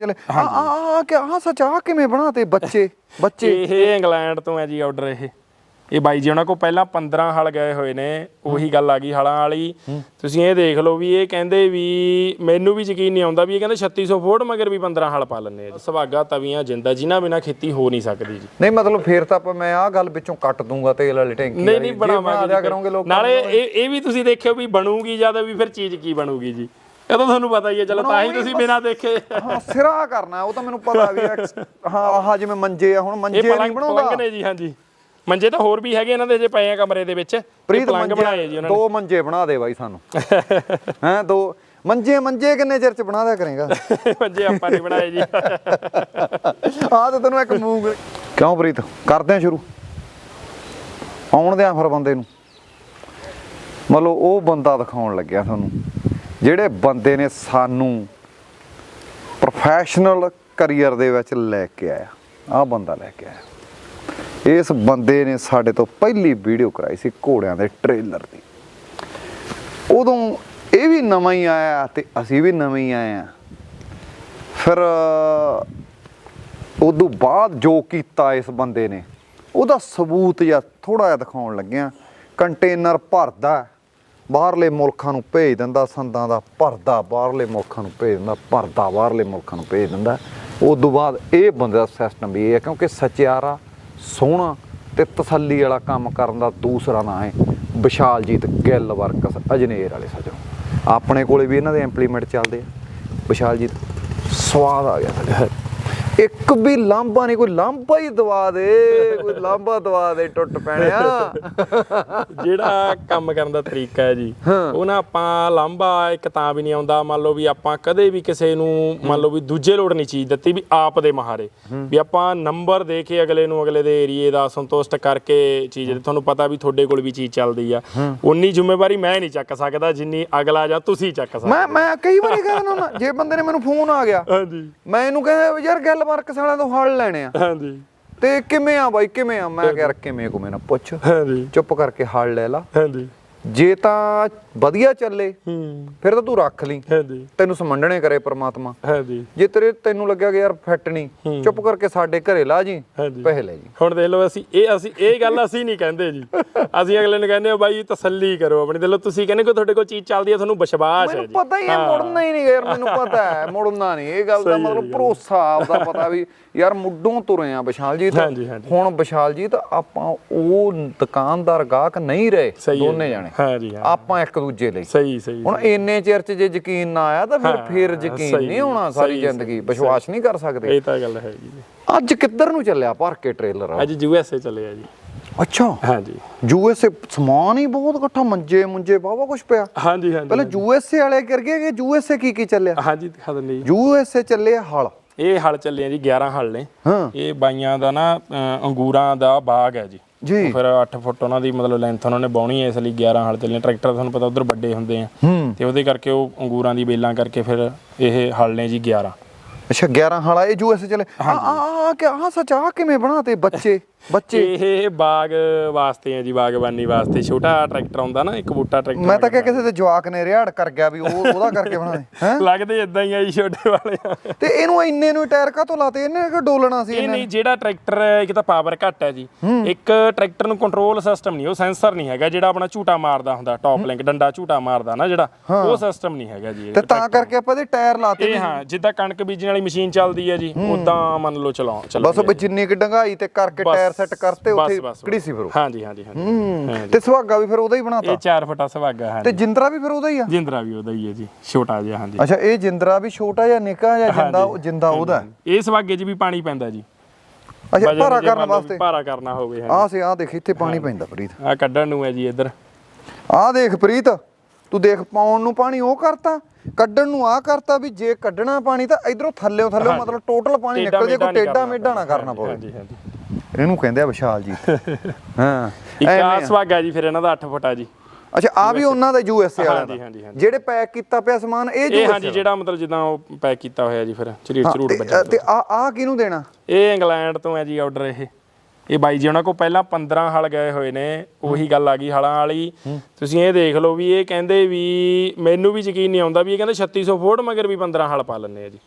ਚਲੇ। ਆ ਆ ਕਿ ਆ ਸੱਚ ਆ ਕਿਵੇਂ ਬਣਾਤੇ ਬੱਚੇ ਬੱਚੇ? ਇਹ ਇੰਗਲੈਂਡ ਤੋਂ ਹੈ ਜੀ ਆਰਡਰ ਇਹ। ਇਹ ਬਾਈ ਜੀ ਉਹਨਾਂ ਕੋ ਪਹਿਲਾਂ 15 ਹਲ ਗਏ ਹੋਏ ਨੇ ਉਹੀ ਗੱਲ ਆ ਗਈ ਹਲਾਂ ਵਾਲੀ। ਤੁਸੀਂ ਇਹ ਦੇਖ ਲਓ ਵੀ ਇਹ ਕਹਿੰਦੇ ਵੀ ਮੈਨੂੰ ਵੀ ਯਕੀਨ ਨਹੀਂ ਆਉਂਦਾ ਵੀ ਇਹ ਕਹਿੰਦੇ 3600 ਫੋਟ ਮਗਰ ਵੀ 15 ਹਲ ਪਾ ਲੈਂਦੇ ਆ ਜੀ। ਸੁਹਾਗਾ ਤਵੀਆਂ ਜਿੰਦਾ ਜਿਨ੍ਹਾਂ ਬਿਨਾ ਖੇਤੀ ਹੋ ਨਹੀਂ ਸਕਦੀ ਜੀ। ਨਹੀਂ ਮਤਲਬ ਫੇਰ ਤਾਂ ਆਪਾਂ ਮੈਂ ਆ ਗੱਲ ਵਿੱਚੋਂ ਕੱਟ ਦੂੰਗਾ ਤੇਲ ਵਾਲੀ ਟੈਂਕੀ ਨਹੀਂ। ਨਹੀਂ ਬਣਾਵਾਂਗੇ ਨਾਲੇ ਇਹ ਇਹ ਵੀ ਤੁਸੀਂ ਦੇਖਿਓ ਵੀ ਬਣੂਗੀ ਜ਼ਿਆਦਾ ਵੀ ਫਿਰ ਚੀਜ਼ ਕੀ ਬਣੂਗੀ ਜੀ। ਇਹ ਤਾਂ ਤੁਹਾਨੂੰ ਪਤਾ ਹੀ ਹੈ ਚਲੋ ਤਾਂ ਹੀ ਤੁਸੀਂ ਬਿਨਾ ਦੇਖੇ। ਹਾਂ ਸਿਰਾ ਕਰਨਾ ਉਹ ਤਾਂ ਮੈਨੂੰ ਪਤਾ ਵੀ ਹਾਂ। ਆਹ ਜਿਵੇਂ ਮੰਜੇ ਆ ਹੁਣ ਮੰਜੇ ਨਹੀਂ ਬਣਾਉਂਦਾ। ਪਲੰਗ ਨੇ ਜੀ ਹਾਂਜੀ। ਮੰਜੇ ਤਾਂ ਹੋਰ ਵੀ ਹੈਗੇ ਇਹਨਾਂ ਦੇ ਜੇ ਪਏ ਆ ਕਮਰੇ ਦੇ ਵਿੱਚ। ਪ੍ਰੀਤ ਪਲੰਗ ਬਣਾਏ ਜੀ ਉਹਨਾਂ ਨੇ। ਦੋ ਮੰਜੇ ਬਣਾ ਦੇ ਬਾਈ ਸਾਨੂੰ। ਹੈਂ ਦੋ। ਮੰਜੇ ਮੰਜੇ ਕਿੰਨੇ ਚਿਰ ਚ ਬਣਾ ਦਿਆ ਕਰੇਗਾ? ਮੰਜੇ ਆਪਾਂ ਨਹੀਂ ਬਣਾਏ ਜੀ। ਆ ਤੇ ਤੈਨੂੰ ਇੱਕ ਮੂੰਗ ਕਿਉਂ ਪ੍ਰੀਤ? ਕਰਦੇ ਆ ਸ਼ੁਰੂ। ਆਉਣ ਦਿਆਂ ਫਿਰ ਬੰਦੇ ਨੂੰ। ਮਤਲਬ ਉਹ ਬੰਦਾ ਦਿਖਾਉਣ ਲੱਗਿਆ ਤੁਹਾਨੂੰ। ਜਿਹੜੇ ਬੰਦੇ ਨੇ ਸਾਨੂੰ ਪ੍ਰੋਫੈਸ਼ਨਲ ਕੈਰੀਅਰ ਦੇ ਵਿੱਚ ਲੈ ਕੇ ਆਇਆ ਆ ਬੰਦਾ ਲੈ ਕੇ ਆਇਆ। ਇਸ ਬੰਦੇ ਨੇ ਸਾਡੇ ਤੋਂ ਪਹਿਲੀ ਵੀਡੀਓ ਕਰਾਈ ਸੀ ਘੋੜਿਆਂ ਦੇ ਟ੍ਰੇਲਰ ਦੀ। ਉਦੋਂ ਇਹ ਵੀ ਨਵਾਂ ਹੀ ਆਇਆ ਤੇ ਅਸੀਂ ਵੀ ਨਵੇਂ ਹੀ ਆਏ ਆ ਫਿਰ, ਉਦੋਂ ਬਾਅਦ ਜੋ ਕੀਤਾ ਇਸ ਬੰਦੇ ਨੇ, ਉਹਦਾ ਸਬੂਤ ਜਾਂ ਥੋੜਾ ਜਿਹਾ ਦਿਖਾਉਣ ਲੱਗਿਆ ਕੰਟੇਨਰ ਭਰਦਾ। ਬਾਹਰਲੇ ਮੁਲਕਾਂ ਨੂੰ ਭੇਜ ਦਿੰਦਾ, ਸੰਦਾਂ ਦਾ ਭਰਦਾ ਬਾਹਰਲੇ ਮੁਲਕਾਂ ਨੂੰ ਭੇਜ ਦਿੰਦਾ ਭਰਦਾ ਬਾਹਰਲੇ ਮੁਲਕਾਂ ਨੂੰ ਭੇਜ ਦਿੰਦਾ। ਉਸ ਤੋਂ ਬਾਅਦ ਇਹ ਬੰਦੇ ਦਾ ਸਿਸਟਮ ਵੀ ਇਹ ਹੈ, ਕਿਉਂਕਿ ਸਚਿਆਰਾ, ਸੋਹਣਾ ਤੇ ਤਸੱਲੀ ਵਾਲਾ ਕੰਮ ਕਰਨ ਦਾ ਦੂਸਰਾ ਨਾਂ ਹੈ ਵਿਸ਼ਾਲਜੀਤ ਗਿੱਲ ਵਰਕਸ ਅਜਨੇਰ ਵਾਲੇ ਸੱਜਣੋ। ਆਪਣੇ ਕੋਲੇ ਵੀ ਇਹਨਾਂ ਦੇ ਇੰਪਲੀਮੈਂਟ ਚੱਲਦੇ ਆ। ਵਿਸ਼ਾਲਜੀਤ, ਸਵਾਦ ਆ ਗਿਆ ਸਾਡੇ ਇੱਕ ਵੀ ਲਾਂਭਾ ਨਹੀਂ ਕੋਈ ਲਾਂਭਾ ਹੀ ਦਵਾ ਦੇ ਕੋਈ ਲਾਂਭਾ ਦਵਾ ਦੇ ਟੁੱਟ ਪੈਣਿਆ ਜਿਹੜਾ ਕੰਮ ਕਰਨ ਦਾ ਤਰੀਕਾ ਹੈ ਜੀ ਉਹ ਨਾ ਆਪਾਂ ਲਾਂਭਾ ਇੱਕ ਤਾਂ ਵੀ ਨਹੀਂ ਆਉਂਦਾ ਮੰਨ ਲਓ ਵੀ ਆਪਾਂ ਕਦੇ ਵੀ ਕਿਸੇ ਨੂੰ ਮੰਨ ਲਓ ਵੀ ਦੂਜੇ ਲੋੜ ਨਹੀਂ ਚੀਜ਼ ਦਿੱਤੀ ਵੀ ਆਪ ਦੇ ਮਹਾਰੇ। ਵੀ ਆਪਾਂ ਨੰਬਰ ਦੇ ਕੇ ਅਗਲੇ ਨੂੰ ਅਗਲੇ ਦੇ ਏਰੀਏ ਦਾ ਸੰਤੁਸ਼ਟ ਕਰਕੇ ਚੀਜ਼ ਦੇ ਤੁਹਾਨੂੰ ਪਤਾ ਵੀ ਤੁਹਾਡੇ ਕੋਲ ਵੀ ਚੀਜ਼ ਚੱਲਦੀ ਆ। ਉਨੀ ਜ਼ਿੰਮੇਵਾਰੀ ਮੈਂ ਨਹੀਂ ਚੱਕ ਸਕਦਾ ਜਿੰਨੀ ਅਗਲਾ ਜਾਂ ਤੁਸੀਂ ਚੱਕ ਸਕਦੇ ਮੈਂ ਮੈਂ ਕਈ ਵਾਰੀ ਕਹਿ ਦਿੰਦਾ ਹੁੰਦਾ ਜੇ ਬੰਦੇ ਨੇ ਮੈਨੂੰ ਫੋਨ ਆ ਗਿਆ ਹਾਂਜੀ। ਮੈਂ ਇਹਨੂੰ ਕਹਿੰਦਾ ਯਾਰ ਗੱਲ ਵਰਕਸ ਵਾਲਿਆਂ ਤੋਂ ਹਲ ਲੈਣੇ ਆ। ਹਾਂਜੀ। ਤੇ ਕਿਵੇਂ ਆ ਬਾਈ ਕਿਵੇਂ ਆ? ਮੈਂ ਕਿਹਾ ਯਾਰ ਕਿਵੇਂ ਕੋ ਮੈਨੂੰ ਪੁੱਛ। ਹਾਂਜੀ। ਚੁੱਪ ਕਰਕੇ ਹਲ ਲੈ ਲਾ। ਹਾਂਜੀ। ਜੇ ਤਾਂ ਵਧੀਆ ਚੱਲੇ ਹੂੰ। ਫਿਰ ਤਾਂ ਤੂੰ ਰੱਖ ਲਈ। ਹਾਂਜੀ ਤੈਨੂੰ ਸਮੰਡਣੇ ਕਰੇ ਪ੍ਰਮਾਤਮਾ। ਹਾਂਜੀ ਜੇ। ਤੇਰੇ ਤੈਨੂੰ ਲੱਗਿਆ ਕਿ ਯਾਰ ਫਿੱਟ ਨਹੀਂ ਚੁੱਪ ਕਰਕੇ ਸਾਡੇ ਘਰੇ ਲਾ ਜੀ ਹਾਂਜੀ। ਪੈਸੇ ਲੈ ਜੀ। ਹੁਣ ਦੇਖ ਲਓ ਅਸੀਂ ਇਹ ਅਸੀਂ ਇਹ ਗੱਲ ਅਸੀਂ ਨਹੀਂ ਕਹਿੰਦੇ ਜੀ। ਅਸੀਂ ਅਗਲੇ ਨੂੰ ਕਹਿੰਦੇ ਆ ਬਾਈ ਤਸੱਲੀ ਕਰੋ ਆਪਣੀ। ਦਿਲੋਂ ਤੁਸੀਂ ਕਹਿੰਦੇ ਕਿ ਤੁਹਾਡੇ ਕੋਲ ਚੀਜ਼ ਚੱਲਦੀ ਹੈ ਤੁਹਾਨੂੰ ਵਿਸ਼ਵਾਸ ਹੈ ਮੈਨੂੰ ਜੀ। ਪਤਾ ਹੀ ਹੈ ਮੁੜਨਾ ਹੀ ਨਹੀਂ ਯਾਰ ਮੈਨੂੰ ਪਤਾ ਹੈ ਮੁੜਨਾ ਨਹੀਂ। ਇਹ ਗੱਲ ਦਾ ਮਤਲਬ ਭਰੋਸਾ ਆਪਦਾ ਪਤਾ ਵੀ ਯਾਰ ਮੁੱਢੋਂ ਤੁਰੇ ਆ ਵਿਸ਼ਾਲਜੀਤ। ਹਾਂਜੀ, ਹਾਂਜੀ। ਹੁਣ ਵਿਸ਼ਾਲਜੀਤ ਆਪਾਂ ਉਹ ਦੁਕਾਨਦਾਰ ਗਾਹਕ ਨਹੀਂ ਰਹੇ ਦੋਨੇ ਜੀ। ਜਾਣੇ। ਹਾਂ ਜੀ ਹਾਂ। ਆਪਾਂ ਇੱਕ ਦੂਜੇ ਲਈ। ਸਹੀ ਸਹੀ ਹੁਣ ਇੰਨੇ ਚਿਰ ਚ ਜੇ ਯਕੀਨ ਨਾ ਆਇਆ ਤਾਂ ਫਿਰ ਫਿਰ ਯਕੀਨ ਨਹੀਂ ਹੋਣਾ ਸਾਰੀ ਜ਼ਿੰਦਗੀ ਵਿਸ਼ਵਾਸ ਨਹੀਂ ਕਰ ਸਕਦੇ। ਇਹ ਤਾਂ ਗੱਲ ਹੈ ਜੀ। ਅੱਜ ਕਿੱਧਰ ਨੂੰ ਚੱਲਿਆ? ਭਰ ਕੇ ਟ੍ਰੇਲਰ ਅੱਜ ਯੂਐਸਏ ਚੱਲੇ ਆ ਜੀ। ਅੱਛਾ। ਹਾਂਜੀ ਯੂਐਸਏ ਸਮਾਨ ਹੀ ਬਹੁਤ ਇਕੱਠਾ ਮੰਜੇ ਮੁੰਜੇ ਵਾਹਵਾ ਕੁਝ ਪਿਆ। ਹਾਂਜੀ ਹਾਂਜੀ ਪਹਿਲਾਂ ਯੂਐਸਏ ਵਾਲੇ ਕਰ ਗਏ ਕਿ ਯੂਐਸਏ ਕੀ ਕੀ ਚੱਲਿਆ? ਹਾਂਜੀ ਦਿਖਾ ਦਿੰਦੇ ਜੀ। ਯੂਐਸਏ ਚੱਲੇ ਹਲ। ਇਹ ਹਲ ਚੱਲੇ ਆ ਜੀ 11 ਹਲ ਨੇ। ਇਹ ਬਾਈਆਂ ਦਾ ਨਾ ਅੰਗੂਰਾਂ ਦਾ ਬਾਗ ਹੈ ਜੀ। ਜੀ। ਫਿਰ 8 ਫੁੱਟ ਉਹਨਾਂ ਦੀ ਮਤਲਬ ਲੈਂਥ ਉਹਨਾਂ ਨੇ ਬਾਉਣੀ ਹੈ ਇਸ ਲਈ 11 ਹਲ ਚੱਲੇ ਟਰੈਕਟਰ ਤੁਹਾਨੂੰ ਪਤਾ ਉਧਰ ਵੱਡੇ ਹੁੰਦੇ ਆ। ਤੇ ਉਹਦੇ ਕਰਕੇ ਉਹ ਅੰਗੂਰਾਂ ਦੀ ਬੇਲਾਂ ਕਰਕੇ ਫਿਰ ਇਹ ਹਲ ਨੇ ਜੀ 11 ਅੱਛਾ 11 ਹਾਲਾ ਇਹ ਯੂਐਸਏ ਚੱਲੇ। ਆ ਆ ਆ ਕਿ ਆ ਸੱਚ ਆ ਕਿਵੇਂ ਬਣਾਤੇ ਬੱਚੇ? ਬੱਚੇ? ਇਹ ਬਾਗ ਵਾਸਤੇ ਹੈ ਜੀ ਬਾਗਬਾਨੀ ਵਾਸਤੇ। ਛੋਟਾ ਟਰੈਕਟਰ ਆਉਂਦਾ ਨਾ ਇੱਕ ਬੂਟਾ ਟਰੈਕਟਰ ਮੈਂ ਤਾਂ ਕਿਹਾ ਕਿਸੇ ਦੇ ਜਵਾਕ ਨੇ ਰਿਹਾੜ ਕਰ ਗਿਆ ਵੀ ਉਹ ਉਹਦਾ ਕਰਕੇ ਬਣਾਏ ਹੈ? ਲੱਗਦੇ ਇਦਾਂ ਹੀ ਆ ਜੀ ਛੋਟੇ ਵਾਲੇ। ਤੇ ਇਹਨੂੰ ਇੰਨੇ ਨੂੰ ਟਾਇਰ ਕਾਹਤੋਂ ਲਾਤੇ? ਇਹਨੇ ਕਿ ਡੋਲਣਾ ਸੀ ਇਹ ਇਹਨੇ? ਨਹੀਂ ਜਿਹੜਾ ਟਰੈਕਟਰ ਇੱਕ ਤਾਂ ਪਾਵਰ ਘੱਟ ਹੈ ਜੀ। ਇੱਕ ਟਰੈਕਟਰ ਨੂੰ ਕੰਟਰੋਲ ਸਿਸਟਮ ਨਹੀਂ ਉਹ ਸੈਂਸਰ ਨਹੀਂ ਹੈਗਾ ਜਿਹੜਾ ਆਪਣਾ ਝੂਟਾ ਮਾਰਦਾ ਹੁੰਦਾ ਟੌਪ ਲਿੰਕ ਡੰਡਾ ਝੂਟਾ ਮਾਰਦਾ ਨਾ ਜਿਹੜਾ ਉਹ ਸਿਸਟਮ ਨਹੀਂ ਹੈਗਾ ਜੀ ਤੇ ਤਾਂ ਕਰਕੇ ਆਪਾਂ ਇਹਦੇ ਟਾਇਰ ਲਾਤੇ ਇਹ ਹਾਂ ਜਿੱਦਾਂ ਕਣਕ ਬੀਜਣ ਵਾਲੀ ਮਸ਼ੀਨ ਚੱਲਦੀ ਹੈ ਜੀ ਉਦਾਂ ਮੰਨ ਲਓ ਚਲਾਓ ਚੱਲ ਬਸ ਜਿੰਨੀ ਕਿ ਡੰਗਾਈ ਤੇ ਕਰਕੇ ਟਾਇਰ ਸੈੱਟ ਕਰਤੇ ਉੱਥੇ ਕਿਹੜੀ ਸੀ ਫਿਰ ਉਹ? ਹਾਂਜੀ ਹਾਂਜੀ ਹਾਂਜੀ। ਹੂੰ। ਤੇ ਸੁਹਾਗਾ ਵੀ ਫਿਰ ਉਹਦਾ ਹੀ ਬਣਾਤਾ? ਇਹ 4 ਫੁੱਟਾ ਸੁਹਾਗਾ ਤੇ ਹਾਂਜੀ। ਜਿੰਦਰਾ ਵੀ ਫਿਰ ਉਹਦਾ ਹੀ ਆ? ਜਿੰਦਰਾ ਵੀ ਉਹਦਾ ਹੀ ਹੈ ਜੀ ਛੋਟਾ ਜਿਹਾ ਹਾਂਜੀ। ਅੱਛਾ ਇਹ ਜਿੰਦਰਾ ਵੀ ਛੋਟਾ ਜਾਂ ਨਿੱਕਾ ਜਾਂ ਜਿੰਦਾ ਜਿੰਦਾ ਉਹਦਾ? ਹੈ? ਇਹ ਸੁਹਾਗੇ 'ਚ ਵੀ ਪਾਣੀ ਪੈਂਦਾ ਜੀ। ਅੱਛਾ ਭਾਰਾ ਕਰਨ ਵਾਸਤੇ? ਭਾਰਾ ਕਰਨਾ ਹੋਵੇ ਹਾਂਜੀ। ਆਹ ਸੇ ਆਹ ਦੇਖ ਇੱਥੇ ਪਾਣੀ ਪੈਂਦਾ ਪ੍ਰੀਤ। ਆ ਕੱਢਣ ਨੂੰ ਹੈ ਜੀ ਇੱਧਰ। ਆਹ ਦੇਖ ਪ੍ਰੀਤ ਤੂੰ ਦੇਖ ਪਾਉਣ ਨੂੰ ਪਾਣੀ ਉਹ ਕਰਤਾ ਕੱਢਣ ਨੂੰ ਆ ਕਰਤਾ ਵੀ ਜੇ ਕੱਢਣਾ ਪਾਣੀ ਤਾਂ ਇਧਰੋਂ ਥੱਲੇੋਂ ਥੱਲੇ। ਮਤਲਬ ਟੋਟਲ ਪਾਣੀ ਨਿਕਲ ਜੇ ਕੋਈ ਟੇਡਾ ਮੇਢਾ ਨਾ ਕਰਨਾ ਪਵੇ। ਹਾਂਜੀ ਹਾਂਜੀ। ਇਹਨੂੰ ਕਹਿੰਦੇ ਆ ਵਿਸ਼ਾਲ ਜੀ। ਹਾਂ। ਇੱਕ ਆ। ਸੁਹਾਗਾ ਜੀ ਫਿਰ ਇਹਨਾਂ ਦਾ 8 ਫੁੱਟਾ ਜੀ। ਅੱਛਾ ਆ ਵੀ ਉਹਨਾਂ ਦਾ ਯੂਐਸਏ ਵਾਲਿਆਂ ਹਾਂਜੀ, ਦਾ। ਹਾਂਜੀ, ਹਾਂਜੀ। ਜਿਹੜੇ ਪੈਕ ਕੀਤਾ ਪਿਆ ਸਮਾਨ ਇਹ USA ਹਾਂਜੀ ਜਿਹੜਾ ਮਤਲਬ ਜਿੱਦਾਂ ਉਹ ਪੈਕ ਕੀਤਾ ਹੋਇਆ ਜੀ ਫਿਰ ਝਰੂਟ ਤੇ- ਬੱਜਾ ਤੇ ਆ ਆ ਕਿਹਨੂੰ ਦੇਣਾ? ਇਹ ਇੰਗਲੈਂਡ ਤੋਂ ਹੈ ਜੀ ਆਰਡਰ ਇਹ। ਇਹ ਬਾਈ ਜੀ ਉਹਨਾਂ ਕੋ ਪਹਿਲਾਂ 15 ਹਲ ਗਏ ਹੋਏ ਨੇ ਉਹੀ ਗੱਲ ਆ ਗਈ ਹਲਾਂ ਵਾਲੀ। ਤੁਸੀਂ ਇਹ ਦੇਖ ਲਓ ਵੀ ਇਹ ਕਹਿੰਦੇ ਵੀ ਮੈਨੂੰ ਵੀ ਯਕੀਨ ਨਹੀਂ ਆਉਂਦਾ ਵੀ ਇਹ ਕਹਿੰਦੇ 3600 ਫੋਟ ਮਗਰ ਵੀ 15 ਹਲ ਪਾ ਲੈਂਦੇ ਆ ਜੀ।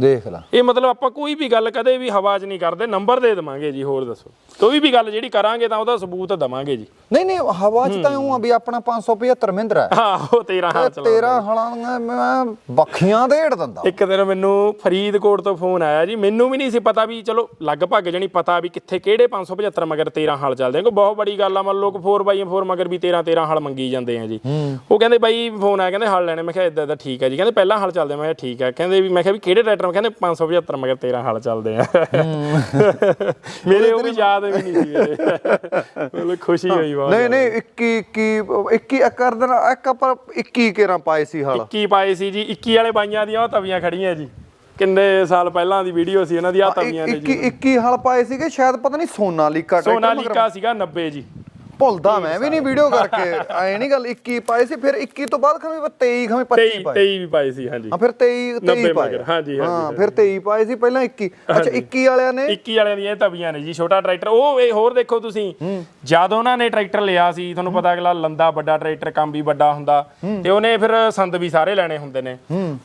ਦੇਖ ਲਾ। ਇਹ ਮਤਲਬ ਆਪਾਂ ਕੋਈ ਵੀ ਗੱਲ ਕਦੇ ਵੀ ਹਵਾ 'ਚ ਨਹੀਂ ਕਰਦੇ, ਨੰਬਰ ਦੇ ਦੇਵਾਂਗੇ ਜੀ, ਹੋਰ ਦੱਸੋ। ਕੋਈ ਵੀ ਗੱਲ ਜਿਹੜੀ ਕਰਾਂਗੇ ਤਾਂ ਉਹਦਾ ਸਬੂਤ ਦਵਾਂਗੇ ਜੀ। ਨਹੀਂ ਨਹੀਂ ਹਵਾ ਚ ਤਾਂ ਉਹ ਆ ਵੀ ਆਪਣਾ 575 ਮਹਿੰਦਰਾ ਹੈ। ਹਾਂ ਉਹ 13 ਹਾਂ ਚਲਾ ਤੇਰਾ ਹਲਾਂ ਮੈਂ ਬੱਖੀਆਂ ਦੇੜ ਦਿੰਦਾ। ਇੱਕ ਦਿਨ ਮੈਨੂੰ ਫਰੀਦਕੋਟ ਤੋਂ ਫੋਨ ਆਇਆ ਜੀ। ਮੈਨੂੰ ਵੀ ਨਹੀਂ ਸੀ ਪਤਾ ਵੀ ਚਲੋ ਲਗਭਗ ਜਣੀ ਪਤਾ ਵੀ ਕਿੱਥੇ ਕਿਹੜੇ 575 ਮਗਰ 13 ਹਲ ਚੱਲਦੇ ਕੋਈ ਬਹੁਤ ਬੜੀ ਗੱਲ ਆ ਮੰਨ ਲਓ ਕਿ 4x4 ਮਗਰ ਵੀ 13 13 ਹਲ ਮੰਗੀ ਜਾਂਦੇ ਆ ਜੀ। ਉਹ ਕਹਿੰਦੇ ਬਾਈ ਫੋਨ ਆਇਆ ਕਹਿੰਦੇ ਹਲ ਲੈਣੇ। ਮੈਂ ਕਿਹਾ ਇਦਾਂ ਇਦਾਂ ਠੀਕ ਹੈ ਜੀ। ਕਹਿੰਦੇ ਪਹਿਲਾਂ ਹਲ ਚੱਲਦੇ। ਮੈਂ ਕਿਹਾ ਠੀਕ ਹੈ ਕਹਿੰਦੇ ਵੀ ਮੈਂ ਕਿਹਾ ਵੀ ਕਿਹੜੇ ਟਰੈਕਟਰ? ਮੈਂ ਕਹਿੰਦੇ 575 ਮਗਰ 13 ਹਲ ਚੱਲਦੇ ਆ। ਮੇਰੇ ਉਹ ਵੀ ਯਾਦ ਵੀ ਨਹੀਂ ਸੀ ਮਤਲਬ ਖੁਸ਼ੀ ਹੋਈ ਬਹੁਤ ਨਹੀਂ ਨਹੀਂ 21 21 21 ਕਰ ਦੇਣਾ ਇੱਕ ਪਰ 21 ਕੇਰਾਂ ਪਾਏ ਸੀ ਹਲ। 21 ਪਾਏ ਸੀ ਜੀ 21 ਵਾਲੇ ਬਾਈਆਂ ਦੀਆਂ ਉਹ ਤਵੀਆਂ ਖੜੀਆਂ ਜੀ। ਕਿੰਨੇ ਸਾਲ ਪਹਿਲਾਂ ਦੀ ਵੀਡੀਓ ਸੀ ਇਹਨਾਂ ਦੀ ਆ ਤਵੀਆਂ ਨੇ 21 ਜੀ 21 ਹਲ ਪਾਏ ਸੀਗੇ ਸ਼ਾਇਦ ਪਤਾ ਨਹੀਂ ਸੋਨਾਲੀਕਾ ਮਗਰ ਸੋਨਾਲੀਕਾ ਸੀਗਾ 90 ਜੀ। ਭੁੱਲਦਾ ਮੈਂ ਵੀ ਨਹੀਂ ਵੀਡੀਓ ਕਰਕੇ। ਐ ਨਹੀਂ ਗੱਲ 21 ਪਾਏ ਸੀ ਫਿਰ 21 ਤੋਂ ਬਾਅਦ ਖਵੇਂ 23 ਖਵੇਂ 25 23 ਪਾਏ 23 ਵੀ ਪਾਏ ਸੀ ਹਾਂਜੀ। ਹਾਂ ਫਿਰ 23 23 90 ਪਾਏ ਹਾਂਜੀ, ਹਾਂਜੀ, ਹਾਂ ਫਿਰ 23 ਪਾਏ ਸੀ ਪਹਿਲਾਂ 21 ਅੱਛਾ 21 ਵਾਲਿਆਂ ਨੇ? 21 ਵਾਲਿਆਂ ਦੀਆਂ ਤਵੀਆਂ ਨੇ ਜੀ ਛੋਟਾ ਟਰੈਕਟਰ। ਉਹ ਇਹ ਹੋਰ ਦੇਖੋ ਤੁਸੀਂ ਜਦ ਉਹਨਾਂ ਨੇ ਟਰੈਕਟਰ ਲਿਆ ਸੀ ਤੁਹਾਨੂੰ ਪਤਾ ਅਗਲਾ ਲੰਦਾ ਵੱਡਾ ਟਰੈਕਟਰ ਕੰਮ ਵੀ ਵੱਡਾ ਹੁੰਦਾ। ਤੇ ਉਹਨੇ ਫਿਰ ਸੰਦ ਵੀ ਸਾਰੇ ਲੈਣੇ ਹੁੰਦੇ ਨੇ।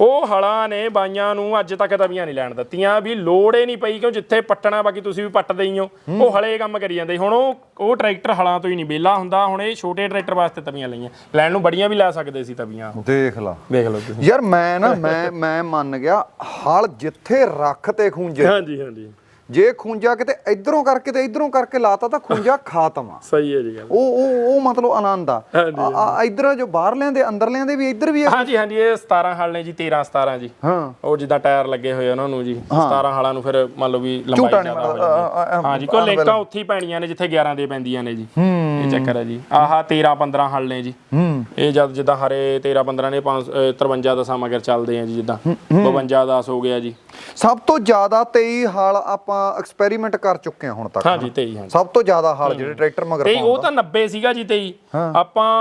ਉਹ ਹਲਾਂ ਨੇ ਬਾਈਆਂ ਨੂੰ ਅੱਜ ਤੱਕ ਤਵੀਆਂ ਨਹੀਂ ਲੈਣ ਦਿੱਤੀਆਂ ਵੀ ਲੋੜ ਹੀ ਨਹੀਂ ਪਈ ਕਿਉਂ ਜਿੱਥੇ ਪੱਟਣਾ ਬਾਕੀ ਤੁਸੀਂ ਵੀ ਪੱਟਦੇ ਹੀ ਹੋ। ਉਹ ਹਲੇ ਕੰਮ ਕਰੀ ਜਾਂਦੇ। ਹੁਣ ਉਹ ਉਹ ਟਰੈਕਟਰ ਹਲਾਂ ਤੋਂ ਹੀ ਨਹੀਂ ਵਿਹਲਾ ਹੁੰਦਾ ਹੁਣ ਇਹ ਛੋਟੇ ਟਰੈਕਟਰ ਵਾਸਤੇ ਤਵੀਆਂ ਲਈਆਂ। ਲੈਣ ਨੂੰ ਬੜੀਆਂ ਵੀ ਲੈ ਸਕਦੇ ਸੀ ਤਵੀਆਂ। ਦੇਖ ਲਾ। ਦੇਖ ਲਓ ਤੁਸੀਂ। ਯਾਰ ਮੈਂ ਨਾ ਮੈਂ ਮੈਂ ਮੰਨ ਗਿਆ ਹਲ ਜਿੱਥੇ ਰੱਖ ਤੇ ਖੂੰਜੇ। ਹਾਂਜੀ ਹਾਂਜੀ। ਜੇ ਖੂੰਜਾ ਕਿਤੇ ਇਧਰੋਂ ਕਰਕੇ ਤੇ ਇਧਰੋਂ ਕਰਕੇ ਲਾਤਾ ਤਾਂ ਖੂੰਜਾ ਖਾਤਮ ਆ। ਸਹੀ ਹੈ ਜੀ ਗੱਲ। ਉਹ ਉਹ ਉਹ ਮਤਲਬ ਆਨੰਦ ਆ। ਇਧਰ ਜੋ ਬਾਹਰ ਲੈਂਦੇ ਅੰਦਰ ਲੈਂਦੇ ਵੀ ਇਧਰ ਵੀ ਆ? ਹਾਂਜੀ ਹਾਂਜੀ ਇਹ 17 ਹਲ ਨੇ ਜੀ 13 17 ਜੀ। ਹਾਂ। ਉਹ ਜਿੱਦਾਂ ਟਾਇਰ ਲੱਗੇ ਹੋਏ ਉਹਨਾਂ ਨੂੰ ਜੀ 17 ਹਾਲਾਂ ਨੂੰ ਫਿਰ ਮੰਨ ਲਓ ਵੀ ਲੰਬਾਈ ਜ਼ਿਆਦਾ ਹੋ ਜਾਂਦੀ ਹਾਂਜੀ ਕੋਈ ਲੇਕਾਂ ਉੱਥੇ ਹੀ ਪੈਣੀਆਂ ਨੇ ਜਿੱਥੇ 11 ਦੇ ਪੈਂਦੀਆਂ ਨੇ ਜੀ। ਇਹ ਚੱਕਰ ਹੈ ਜੀ। ਆਹ 13 15 ਹਲ ਨੇ ਜੀ। ਇਹ ਜਦ ਜਿੱਦਾਂ ਹਰੇ 13 15 ਨੇ 5 53 ਦਸਾਂ ਮਗਰ ਚੱਲਦੇ ਆ ਜੀ ਜਿੱਦਾਂ। 52 10 ਹੋ ਗਿਆ ਜੀ। ਸਭ ਤੋਂ ਜ਼ਿਆਦਾ 23 ਹਾਲ ਆਪਾਂ ਐਕਸਪੈਰੀਮੈਂਟ ਕਰ ਚੁੱਕੇ ਹਾਂ ਹੁਣ ਤੱਕ ਹਾਂਜੀ 23 ਹਾਂਜੀ। ਸਭ ਤੋਂ ਜ਼ਿਆਦਾ ਹਾਲ ਜਿਹੜੇ ਟਰੈਕਟਰ ਮਗਰ ਤੇ ਉਹ ਤਾਂ 90 ਸੀਗਾ ਜੀ 23 ਆਪਾਂ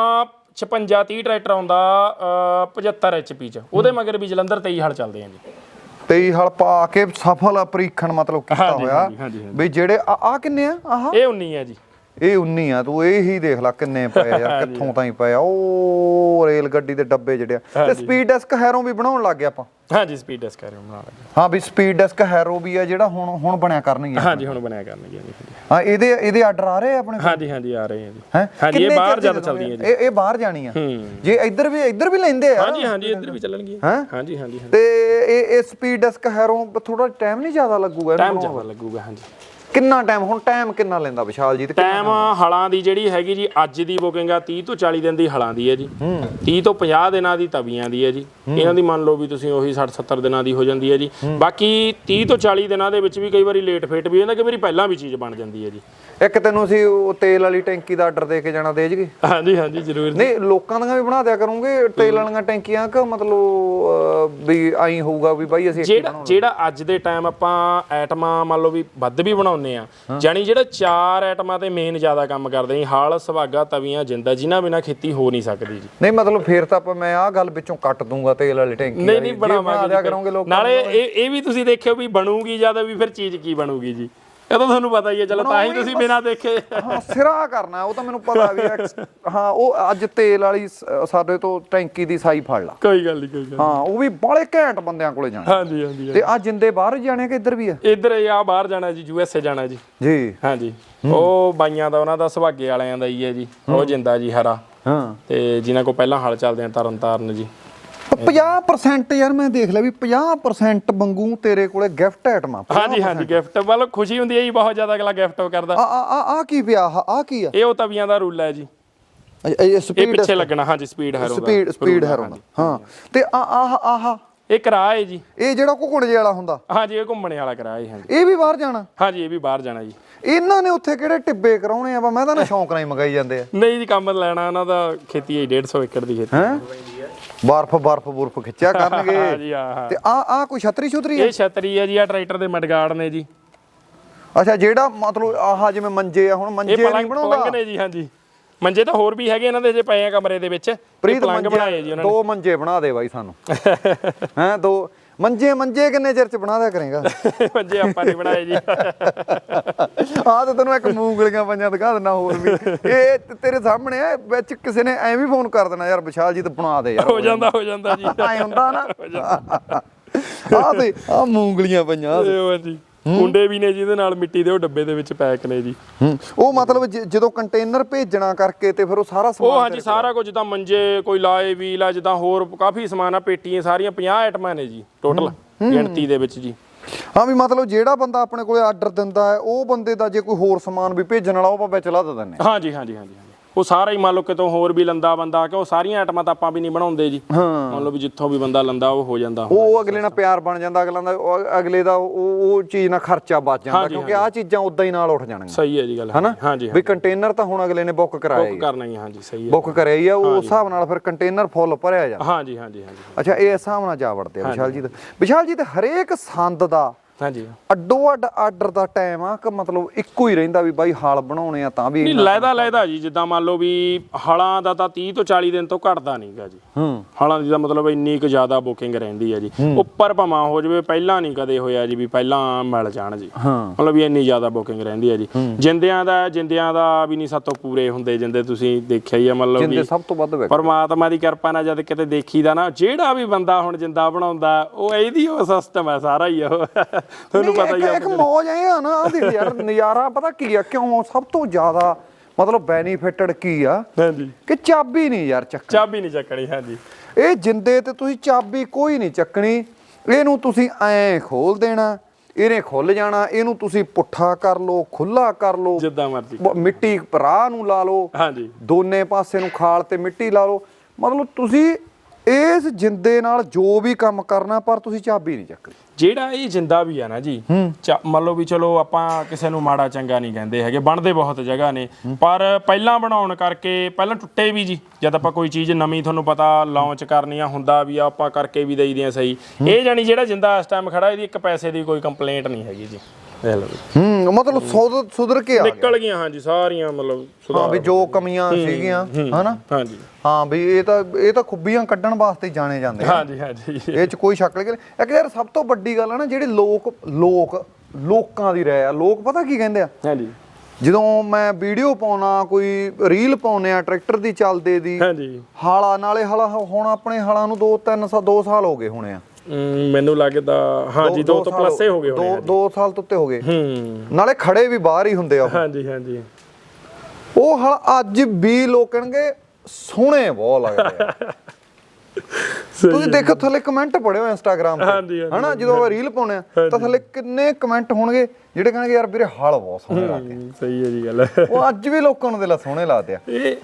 56 30 ਟਰੈਕਟਰ ਆਉਂਦਾ ਅ, 75 ਐਚਪੀ ਚ। ਉਹਦੇ ਮਗਰ ਵੀ ਜਲੰਧਰ 23 ਹਲ ਚੱਲਦੇ ਆ ਜੀ। 23 ਹਾਲ ਪਾ ਕੇ ਸਫਲ ਪਰੀਖਣ ਮਤਲਬ ਕੀਤਾ ਹੋਇਆ। ਵੀ ਜਿਹੜੇ ਆ ਕਿੰਨੇ ਆ? ਆਹ? ਇਹ 19 ਹੈ ਜੀ। ਇਹ 19 ਆ ਤੂੰ ਇਹ ਹੀ ਦੇਖ ਲੈ ਕਿੰਨੇ ਪਏ ਆ ਯਾਰ ਕਿੱਥੋਂ ਤਾਈਂ ਪਏ ਆ। ਉਹ ਰੇਲ ਗੱਡੀ ਦੇ ਡੱਬੇ ਜਿਹੜੇ ਆ। ਤੇ ਸਪੀਡ ਡੈਸਕ ਹੈਰੋ ਵੀ ਬਣਾਉਣ ਲੱਗ ਗਏ ਆਪਾਂ? ਹਾਂਜੀ ਸਪੀਡ ਡੈਸ ਕਰ ਰਹੇ ਹਾਂ ਹਾਂ ਵੀ ਸਪੀਡ ਡੈਸਕ ਹੈਰੋ ਵੀ ਆ ਜਿਹੜਾ ਹੁਣ ਹੁਣ ਬਣਿਆ ਕਰਨਗੇ ਹਾਂਜੀ ਹੁਣ ਬਣਿਆ ਕਰਨਗੇ ਜੀ ਹਾਂ ਇਹਦੇ ਇਹਦੇ ਆਰਡਰ ਆ ਰਹੇ ਆ ਆਪਣੇ ਹਾਂਜੀ ਹਾਂਜੀ ਆ ਰਹੇ ਆ ਜੀ। ਹੈ? ਹਾਂਜੀ ਇਹ ਬਾਹਰ ਜ਼ਿਆਦਾ ਚੱਲਦੀਆਂ ਜੀ। ਇਹ ਇਹ ਬਾਹਰ ਜਾਣੀ ਆ ਹੂੰ। ਜੇ ਇੱਧਰ ਵੀ ਇੱਧਰ ਵੀ ਲੈਂਦੇ ਆ? ਹਾਂਜੀ ਹਾਂਜੀ ਇੱਧਰ ਵੀ ਚੱਲਣਗੀਆਂ। ਹੈਂ? ਹਾਂਜੀ ਹਾਂਜੀ ਤੇ ਇਹ ਇਹ ਸਪੀਡ ਡੈਸਕ ਹੈਰੋ ਥੋੜਾ ਟਾਈਮ ਨਹੀਂ ਜ਼ਿਆਦਾ ਲੱਗੂਗਾ? ਟਾਈਮ ਜ਼ਿਆਦਾ ਲੱਗੂਗਾ ਹਾਂਜੀ। ਕਿੰਨਾ ਟਾਈਮ ਹੁਣ ਟਾਈਮ ਕਿੰਨਾ ਲੈਂਦਾ ਵਿਸ਼ਾਲ ਜੀ ਤੇ ਟਾਈਮ ਹਲਾਂ ਦੀ ਜਿਹੜੀ ਹੈਗੀ ਜੀ ਅੱਜ ਦੀ ਬੁਕਿੰਗ ਆ 30 ਤੋਂ 40 ਦਿਨ ਦੀ ਹਲਾਂ ਦੀ ਹੈ ਜੀ। 30 ਤੋਂ 50 ਦਿਨਾਂ ਦੀ ਤਵੀਆਂ ਦੀ ਹੈ ਜੀ। ਇਹਨਾਂ ਦੀ ਮੰਨ ਲਓ ਵੀ ਤੁਸੀਂ ਉਹੀ 60 70 ਦਿਨਾਂ ਦੀ ਹੋ ਜਾਂਦੀ ਹੈ ਜੀ। ਬਾਕੀ 30 ਤੋਂ 40 ਦਿਨਾਂ ਦੇ ਵਿੱਚ ਵੀ ਕਈ ਵਾਰੀ ਲੇਟ ਫੇਟ ਵੀ ਹੁੰਦਾ ਕਿ ਵਾਰੀ ਪਹਿਲਾਂ ਵੀ ਚੀਜ਼ ਬਣ ਜਾਂਦੀ ਹੈ ਜੀ। ਇੱਕ ਤੈਨੂੰ ਸੀ ਉਹ ਤੇਲ ਵਾਲੀ ਟੈਂਕੀ ਦਾ ਆਰਡਰ ਦੇ ਕੇ ਜਾਣਾ ਦੇ ਜਗੇ ਹਾਂਜੀ ਹਾਂਜੀ ਜ਼ਰੂਰ ਜੀ। ਨਹੀਂ ਲੋਕਾਂ ਦੀਆਂ ਵੀ ਬਣਾ ਦਿਆ ਕਰੋਗੇ ਤੇਲ ਵਾਲੀਆਂ ਟੈਂਕੀਆਂ ਕਿ ਮਤਲਬ ਵੀ ਆਈ ਹੋਊਗਾ ਵੀ ਬਾਈ ਅਸੀਂ ਜਿਹੜਾ ਅੱਜ ਦੇ ਟਾਈਮ ਆਪਾਂ ਐਟਮਾਂ ਮੰਨ ਲਓ ਵੀ ਵੱਧ ਵੀ ਬਣਾਉਂਦੇ ਆ। ਜਾਨੀ ਜਿਹੜਾ ਚਾਰ ਐਟਮਾਂ ਤੇ ਮੇਨ ਜ਼ਿਆਦਾ ਕੰਮ ਕਰਦੇ ਆ ਹਾਲ ਸੁਹਾਗਾ ਤਵੀਆਂ ਜਿੰਦਾ ਜਿਨ੍ਹਾਂ ਬਿਨਾ ਖੇਤੀ ਹੋ ਨਹੀਂ ਸਕਦੀ ਜੀ। ਨਹੀਂ ਮਤਲਬ ਫੇਰ ਤਾਂ ਆਪਾਂ ਮੈਂ ਆਹ ਗੱਲ ਵਿੱਚੋਂ ਕੱਟ ਦੂੰਗਾ ਤੇਲ ਵਾਲੀ ਟੈਂਕੀ ਨਹੀਂ। ਨਹੀਂ ਬਣਾਵਾਂਗੇ ਨਾਲੇ ਇਹ ਇਹ ਵੀ ਤੁਸੀਂ ਦੇਖਿਓ ਵੀ ਬਣੂਗੀ ਜ਼ਿਆਦਾ ਵੀ ਫਿਰ ਚੀਜ਼ ਕੀ ਬਣੂਗੀ ਜੀ। ਇਹ ਤਾਂ ਤੁਹਾਨੂੰ ਪਤਾ ਹੀ ਹੈ? ਚਲੋ ਤਾਂ ਹੀ ਤੁਸੀਂ ਬਿਨਾ ਦੇਖੇ। ਹਾਂ ਸਿਰਾ ਕਰਨਾ ਉਹ ਤਾਂ ਮੈਨੂੰ ਪਤਾ ਵੀ ਹਾਂ। ਉਹ ਅੱਜ ਤੇਲ ਵਾਲੀ ਸਾਡੇ ਤੋਂ ਟੈਂਕੀ ਦੀ ਸਾਈ ਫੜ ਲਾ। ਕੋਈ ਗੱਲ ਨਹੀਂ ਕੋਈ ਗੱਲ ਹਾਂ ਉਹ ਵੀ ਬਾਲੇ ਘੈਂਟ ਬੰਦਿਆਂ ਕੋਲੇ ਜਾਣਾ। ਹਾਂਜੀ ਹਾਂਜੀ ਤੇ ਆ ਜਿੰਦੇ ਬਾਹਰ ਜਾਣੇ ਕਿ ਇੱਧਰ ਵੀ ਆ? ਇੱਧਰ ਆ ਬਾਹਰ ਜਾਣਾ ਜੀ ਯੂਐਸਏ ਜਾਣਾ ਜੀ। ਜੀ। ਹਾਂਜੀ। ਉਹ ਬਾਈਆਂ ਦਾ ਉਹਨਾਂ ਦਾ ਸੁਹਾਗੇ ਵਾਲਿਆਂ ਦਾ ਹੀ ਹੈ ਜੀ। ਉਹ ਜਿੰਦਾ ਜੀ ਹਰਾ। ਹਾਂ। ਤੇ ਜਿਨ੍ਹਾਂ ਕੋ ਪਹਿਲਾਂ ਹਲ ਚੱਲਦੇ ਆ ਤਰਨ ਤਾਰਨ ਜੀ। 50% ਯਾਰ ਮੈਂ ਦੇਖ ਲਿਆ ਵੀ 50% ਵਾਂਗੂ ਤੇਰੇ ਕੋਲੇ ਗਿਫਟ ਆਈਟਮਾਂ ਹਾਂਜੀ ਹਾਂਜੀ ਗਿਫਟ ਵੱਲੋਂ ਖੁਸ਼ੀ ਹੁੰਦੀ ਹੈ ਜੀ ਬਹੁਤ ਜ਼ਿਆਦਾ ਅਗਲਾ ਗਿਫਟ ਕਰਦਾ। ਆ ਆ ਆ ਕੀ ਪਿਆ? ਆ ਕੀ ਆ? ਇਹ ਉਹ ਤਵੀਆਂ ਦਾ ਰੂਲ ਹੈ ਜੀ। ਇਹ- ਸਪੀਡ ਪਿੱਛੇ ਲੱਗਣਾ ਹਾਂਜੀ speed hero speed speed hero ਹਾਂ ਤੇ ਆ ਆਹ ਆਹ ਇਹ ਹੈ ਜੀ। ਇਹ ਜਿਹੜਾ ਘੁਕਣ ਜੇ ਵਾਲਾ ਹੁੰਦਾ। ਹਾਂਜੀ ਇਹ ਘੁੰਮਣੇ ਵਾਲਾ ਹੈ ਹਾਂਜੀ ਇਹ ਵੀ ਬਾਹਰ ਜਾਣਾ? ਹਾਂਜੀ ਇਹ ਵੀ ਬਾਹਰ ਜਾਣਾ ਜੀ। ਇਹਨਾਂ ਨੇ ਉੱਥੇ ਕਿਹੜੇ ਟਿੱਬੇ ਕਰਾਉਣੇ ਆ? ਮੈਂ ਤਾਂ ਨਾ ਸ਼ੌਂਕ ਨਾਲ ਹੀ ਮੰਗਾਈ ਜਾਂਦੇ ਆ। ਨਹੀਂ ਜੀ ਕੰਮ ਲੈਣਾ ਉਹਨਾਂ ਦਾ ਖੇਤੀ ਹੈ 150 ਏਕੜ ਦੀ ਖੇਤੀ। ਹੈ? ਬਰਫ ਬਰਫ ਬੁਰਫ ਖਿੱਚਿਆ ਕਰਨਗੇ। ਹਾਂਜੀ ਹਾਂ ਹਾਂ। ਤੇ ਆ ਆ ਕੋਈ ਛਤਰੀ ਛੁਤਰੀ ਆ? ਇਹ ਛਤਰੀ ਹੈ ਜੀ ਆ ਟਰੈਕਟਰ ਦੇ ਮਡਗਾਰਡ ਨੇ ਜੀ। ਅੱਛਾ ਜਿਹੜਾ ਮਤਲਬ ਆਹ ਜਿਵੇਂ ਮੰਜੇ ਆ ਹੁਣ ਮੰਜੇ ਨਹੀਂ ਬਣਾਉਂਦਾ? ਪਲੰਗ ਨੇ ਜੀ ਹਾਂਜੀ ਮੰਜੇ ਤਾਂ ਹੋਰ ਵੀ ਹੈਗੇ ਇਹਨਾਂ ਦੇ ਜੇ ਪਏ ਆ ਕਮਰੇ ਦੇ ਵਿੱਚ। ਪ੍ਰੀਤ ਪਲੰਗ ਬਣਾਏ ਜੀ ਉਹਨਾਂ ਨੇ। ਦੋ ਮੰਜੇ ਬਣਾ ਦੇ ਬਾਈ ਸਾਨੂੰ। ਹੈ ਦੋ ਮੰਜੇ ਮੰਜੇ ਕਿੰਨੇ ਚਿਰ ਚ ਬਣਾ ਦਿਆ ਕਰੇਗਾ? ਮੰਜੇ ਆਪਾਂ ਨੇ ਬਣਾਏ ਜੀ। ਆਹ ਤੇ ਤੈਨੂੰ ਇੱਕ ਮੂੰਗਲੀਆਂ ਪੰਜਾਂ ਦਿਖਾ ਦਿੰਦਾ ਹੋਰ ਵੀ। ਇਹ ਤੇਰੇ ਸਾਹਮਣੇ ਆ ਵਿੱਚ ਕਿਸੇ ਨੇ ਐਵੇਂ ਫੋਨ ਕਰ ਦੇਣਾ ਯਾਰ ਵਿਸ਼ਾਲ ਜੀ ਤੇ ਬਣਾ ਦੇ ਯਾਰ ਹੋ ਜਾਂਦਾ ਹੋ ਜਾਂਦਾ ਜੀ। ਐ ਹੁੰਦਾ ਨਾ। ਆ ਤੇ ਆ ਮੂੰਗਲੀਆਂ ਤੇ। ਇਹ ਜੀ। ਕੁੰਡੇ ਵੀ ਨੇ ਜਿਹਦੇ ਨਾਲ ਮਿੱਟੀ ਦੇ ਉਹ ਡੱਬੇ ਦੇ ਵਿੱਚ ਪੈਕ ਨੇ ਜੀ। ਉਹ ਮਤਲਬ ਜਦੋਂ ਕੰਟੇਨਰ ਭੇਜਣਾ ਕਰਕੇ ਤੇ ਫਿਰ ਉਹ ਸਾਰਾ ਉਹ ਸਮਾਨ ਹਾਂਜੀ ਸਾਰਾ ਕੁਝ ਜਿੱਦਾਂ ਮੰਜੇ ਕੋਈ ਲਾਏ ਵੀਲ ਆ ਜਿੱਦਾਂ ਹੋਰ ਕਾਫੀ ਸਮਾਨ ਆ ਪੇਟੀਆਂ ਸਾਰੀਆਂ 50 ਆਈਟਮਾਂ ਨੇ ਜੀ ਟੋਟਲ ਗਿਣਤੀ ਦੇ ਵਿੱਚ ਜੀ। ਹਾਂ ਵੀ ਮਤਲਬ ਜਿਹੜਾ ਬੰਦਾ ਆਪਣੇ ਕੋਲੇ ਆਰਡਰ ਦਿੰਦਾ ਹੈ ਉਹ ਬੰਦੇ ਦਾ ਜੇ ਕੋਈ ਹੋਰ ਸਮਾਨ ਵੀ ਭੇਜਣ ਵਾਲਾ ਉਹ ਆਪਾਂ ਵਿੱਚ ਲਾ ਦਿੰਦੇ ਹਾਂ। ਹਾਂਜੀ ਹਾਂਜੀ ਹਾਂਜੀ। ਉਹ ਸਾਰਾ ਹੀ ਮੰਨ ਲਓ ਕਿਤੋਂ ਹੋਰ ਵੀ ਲੰਦਾ ਬੰਦਾ ਕਿ ਉਹ ਸਾਰੀਆਂ ਆਈਟਮਾਂ ਤਾਂ ਆਪਾਂ ਵੀ ਨਹੀਂ ਬਣਾਉਂਦੇ ਜੀ। ਮੰਨ ਲਓ ਵੀ ਜਿੱਥੋਂ ਵੀ ਬੰਦਾ ਲੰਦਾ ਉਹ ਹੋ ਜਾਂਦਾ ਉਹ ਅਗਲੇ ਨਾਲ ਪਿਆਰ ਬਣ ਜਾਂਦਾ ਅਗਲਾ ਦਾ ਅਗਲੇ ਦਾ ਉਹ ਉਹ ਚੀਜ਼ ਨਾਲ ਖਰਚਾ ਬਚ ਜਾਂਦਾ ਕਿਉਂਕਿ ਆਹ ਚੀਜ਼ਾਂ ਉਦਾਂ ਹੀ ਨਾਲ ਉੱਠ ਜਾਣਗੀਆਂ। ਸਹੀ ਹੈ ਜੀ ਗੱਲ ਹਨਾ? ਹਾਂਜੀ ਵੀ ਕੰਟੇਨਰ ਤਾਂ ਹੁਣ ਅਗਲੇ ਨੇ ਬੁੱਕ ਕਰਾਇਆ ਬੁੱਕ ਕਰਨਾ ਹੀ ਹਾਂਜੀ ਸਹੀ ਹੈ। ਬੁੱਕ ਕਰਿਆ ਹੀ ਆ ਉਹ ਹਿਸਾਬ ਨਾਲ ਫਿਰ ਕੰਟੇਨਰ ਫੁੱਲ ਭਰਿਆ ਜਾਂਦਾ। ਹਾਂਜੀ ਹਾਂਜੀ ਹਾਂਜੀ। ਅੱਛਾ ਇਹ ਹਿਸਾਬ ਨਾਲ ਜਾ ਵੜਦੇ ਆ ਵਿਸ਼ਾਲ ਜੀ ਦਾ ਵਿਸ਼ਾਲ ਜੀ ਤੇ ਹਰੇਕ ਸੰਦ ਦਾ ਹਾਂਜੀ। ਅੱਡੋ ਅੱਡ ਆਰਡਰ ਦਾ ਟਾਈਮ ਆ ਕਿ ਮਤਲਬ ਇੱਕੋ ਹੀ ਰਹਿੰਦਾ ਵੀ ਬਾਈ ਹਾਲ ਬਣਾਉਣੇ ਆ ਤਾਂ ਵੀ ਨਹੀਂ ਲੈਦਾ ਲੈਦਾ ਜੀ ਜਿੱਦਾਂ ਮੰਨ ਲਓ ਵੀ ਹਲਾਂ ਦਾ ਤਾਂ 30 ਤੋਂ 40 ਦਿਨ ਤੋਂ ਘਟਦਾ ਨਹੀਂਗਾ ਜੀ। ਹੂੰ। ਹਲਾਂ ਦੀ ਤਾਂ ਮਤਲਬ ਇੰਨੀ ਕੁ ਜ਼ਿਆਦਾ ਬੁਕਿੰਗ ਰਹਿੰਦੀ ਹੈ ਜੀ। ਉੱਪਰ ਭਮਾ ਹੋ ਜਾਵੇ ਪਹਿਲਾਂ ਨਹੀਂ ਕਦੇ ਹੋਇਆ ਜੀ ਵੀ ਪਹਿਲਾਂ ਮਿਲ ਜਾਣ ਜੀ। ਹਾਂ। ਮਤਲਬ ਵੀ ਇੰਨੀ ਜ਼ਿਆਦਾ ਬੁਕਿੰਗ ਰਹਿੰਦੀ ਹੈ ਜੀ। ਜਿੰਦਿਆਂ ਦਾ ਜਿੰਦਿਆਂ ਦਾ ਵੀ ਨਹੀਂ ਸਾਤੋਂ ਪੂਰੇ ਹੁੰਦੇ ਜਿੰਦੇ ਤੁਸੀਂ ਦੇਖਿਆ ਹੀ ਆ ਮਤਲਬ ਜਿੰਦੇ ਸਭ ਤੋਂ ਵੱਧ ਵਿਕ ਪਰਮਾਤਮਾ ਦੀ ਕਿਰਪਾ ਨਾਲ ਜਦ ਕਿਤੇ ਦੇਖੀਦਾ ਨਾ ਜਿਹੜਾ ਵੀ ਬੰਦਾ ਹੁਣ ਜਿੰਦਾ ਬਣਾਉਂਦਾ ਉਹ ਇਹਦੀ ਉਹ ਸਿਸਟਮ ਹੈ ਸਾਰਾ ਹੀ ਉਹ ਤੁਹਾਨੂੰ ਪਤਾ ਹੀ ਆ ਇੱਕ ਮੌਜ ਆ ਨਾ ਦੇਖ ਯਾਰ ਨਜ਼ਾਰਾ ਪਤਾ ਕੀ ਆ ਕਿਉਂ ਸਭ ਤੋਂ ਜ਼ਿਆਦਾ ਮਤਲਬ ਬੈਨੀਫਿਟਡ ਕੀ ਆ? ਹਾਂਜੀ। ਕਿ ਚਾਬੀ ਨਹੀਂ ਯਾਰ ਚੱਕ ਚਾਬੀ ਨਹੀਂ ਚੱਕਣੀ ਹਾਂਜੀ। ਇਹ ਜਿੰਦੇ ਤੇ ਤੁਸੀਂ ਚਾਬੀ ਕੋਈ ਨਹੀਂ ਚੱਕਣੀ ਇਹਨੂੰ ਤੁਸੀਂ ਐਂ ਖੋਲ ਦੇਣਾ ਇਹਨੇ ਖੁੱਲ ਜਾਣਾ ਇਹਨੂੰ ਤੁਸੀਂ ਪੁੱਠਾ ਕਰ ਲਓ ਖੁੱਲਾ ਕਰ ਲਓ ਜਿੱਦਾਂ ਮਰਜ਼ੀ ਮਿੱਟੀ ਰਾਹ ਨੂੰ ਲਾ ਲਓ ਹਾਂਜੀ। ਦੋਨੇ ਪਾਸੇ ਨੂੰ ਖਾਲ ਤੇ ਮਿੱਟੀ ਲਾ ਲਓ। ਮਤਲਬ ਤੁਸੀਂ ਇਸ ਜਿੰਦੇ ਨਾਲ ਜੋ ਵੀ ਕੰਮ ਕਰਨਾ ਪਰ ਤੁਸੀਂ ਚਾਬੀ ਨਹੀਂ ਚੱਕਣੀ। ਜਿਹੜਾ ਇਹ ਜਿੰਦਾ ਵੀ ਆ ਨਾ ਜੀ ਮੰਨ ਲਓ ਵੀ ਚਲੋ ਆਪਾਂ ਕਿਸੇ ਨੂੰ ਮਾੜਾ ਚੰਗਾ ਨਹੀਂ ਕਹਿੰਦੇ ਹੈਗੇ ਬਣਦੇ ਬਹੁਤ ਜਗ੍ਹਾ ਨੇ ਪਰ ਪਹਿਲਾਂ ਬਣਾਉਣ ਕਰਕੇ ਪਹਿਲਾਂ ਟੁੱਟੇ ਵੀ ਜੀ ਜਦ ਆਪਾਂ ਕੋਈ ਚੀਜ਼ ਨਵੀਂ ਤੁਹਾਨੂੰ ਪਤਾ ਲਾਂਚ ਕਰਨੀ ਆ ਹੁੰਦਾ ਵੀ ਆ, ਆਪਾਂ ਕਰਕੇ ਵੀ ਦੇਈਦੇ ਆ ਸਹੀ। ਇਹ ਜਾਨੀ ਜਿਹੜਾ ਜਿੰਦਾ ਇਸ ਟਾਈਮ ਖੜਾ ਇਹਦੀ ਇੱਕ ਪੈਸੇ ਦੀ ਕੋਈ ਕੰਪਲੇਂਟ ਨਹੀਂ ਹੈਗੀ ਜੀ। ਦੇਖ ਲਓ ਜੀ। ਹੂੰ। ਮਤਲਬ ਸੁਧ- ਸੁਧਰ ਕੇ ਆ ਨਿਕਲ ਗਈਆਂ ਹਾਂਜੀ ਸਾਰੀਆਂ ਮਤਲਬ ਹਾਂ ਸੁਧਾਰ ਵੀ ਜੋ ਕਮੀਆਂ ਸੀਗੀਆਂ ਹਨਾ? ਹਾਂਜੀ। ਹਾਂ ਵੀ ਇਹ ਤਾਂ ਇਹ ਤਾਂ ਖੂਬੀਆਂ ਕੱਢਣ ਵਾਸਤੇ ਜਾਣੇ ਜਾਂਦੇ ਹਾਂਜੀ ਹਾਂਜੀ। ਇਹ ਚ ਕੋਈ ਸ਼ੱਕ ਨਹੀਂ। ਇੱਕ ਯਾਰ ਸਭ ਤੋਂ ਵੱਡੀ ਗੱਲ ਹੈ ਨਾ ਜਿਹੜੇ ਲੋਕ ਲੋਕ ਲੋਕਾਂ ਦੀ ਰਾਏ ਆ। ਲੋਕ ਪਤਾ ਕੀ ਕਹਿੰਦੇ ਆ? ਹਾਂਜੀ। ਜਦੋਂ ਮੈਂ ਵੀਡੀਓ ਪਾਉਣਾ ਕੋਈ ਰੀਲ ਪਾਉਨੇ ਆ ਟਰੈਕਟਰ ਦੀ ਚੱਲਦੇ ਦੀ ਹਾਂਜੀ। ਹਾਲਾ ਨਾਲੇ ਹਾਲਾ ਹੁਣ ਆਪਣੇ ਹਾਲਾਂ ਨੂੰ 2 3 ਸਾਲ 2 ਸਾਲ ਹੋ ਗਏ ਹੋਣੇ ਆ। ਮੈਨੂੰ ਲੱਗਦਾ ਹਾਂਜੀ ਦੋ ਤੋਂ ਸਾਲ ਪਲੱਸੇ ਹੋ ਗਏ ਹੋਣੇ ਆ ਦੋ- ਦੋ ਸਾਲ ਤੋਂ ਉੱਤੇ ਹੋ ਗਏ। ਹੂੰ। ਨਾਲੇ ਖੜੇ ਵੀ ਬਾਹਰ ਹੀ ਹੁੰਦੇ ਆ ਉਹ। ਹਾਂਜੀ ਹਾਂਜੀ। ਉਹ ਹਲ ਅੱਜ ਵੀ ਲੋਕ ਕਹਿਣਗੇ ਸੋਹਣੇ ਬਹੁਤ ਲੱਗਦੇ ਆ। ਤੁਸੀਂ ਦੇਖੋ ਥੱਲੇ ਕਮੈਂਟ ਪੜਿਓ ਇੰਸਟਾਗ੍ਰam ਤੇ। ਹਨਾ ਜਦੋਂ ਆਪਾਂ ਰੀਲ ਪਾਉਣੇ ਆ ਤਾਂ ਥੱਲੇ ਕਿੰਨੇ ਕਮੈਂਟ ਹੋਣਗੇ ਜਿਹੜੇ ਕਹਿਣਗੇ ਯਾਰ ਵੀਰੇ ਹਲ ਬਹੁਤ ਸੋਹਣੇ ਲੱਗਦੇ ਸਹੀ ਹੈ ਜੀ ਗੱਲ। ਉਹ ਅੱਜ ਵੀ ਲੋਕਾਂ ਨੂੰ ਦਿਲ ਸੋਹਣੇ ਲੱਗਦੇ ਆ। ਇਹ